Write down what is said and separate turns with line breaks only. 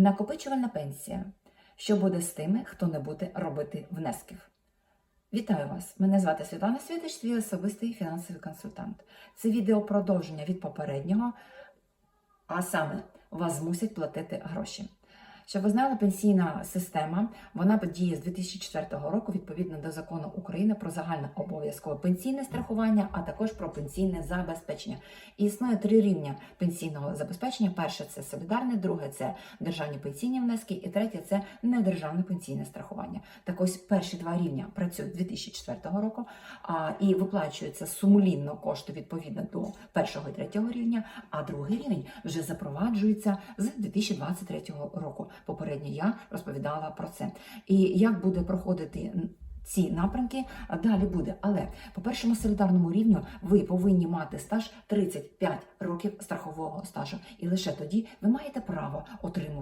Накопичувальна пенсія. Що буде з тими, хто не буде робити внесків? Вітаю вас! Мене звати Світлана Світич, свій особистий фінансовий консультант. Це відео продовження від попереднього, а саме вас змусять платити гроші. Щоб ви знали, пенсійна система вона діє з 2004 року відповідно до закону України про загальне обов'язкове пенсійне страхування, а також про пенсійне забезпечення. І існує три рівня пенсійного забезпечення: перше це солідарне, друге це державні пенсійні внески, і третє це недержавне пенсійне страхування. Так ось перші два рівня працюють з 2004 року а, і виплачуються сумлінно кошти відповідно до першого і третього рівня, а другий рівень вже запроваджується з 2023 року. Попередньо я розповідала про це. І як буде проходити ці напрямки далі буде. Але по першому солідарному рівню ви повинні мати стаж 35 років страхового стажу, і лише тоді ви маєте право отримувати.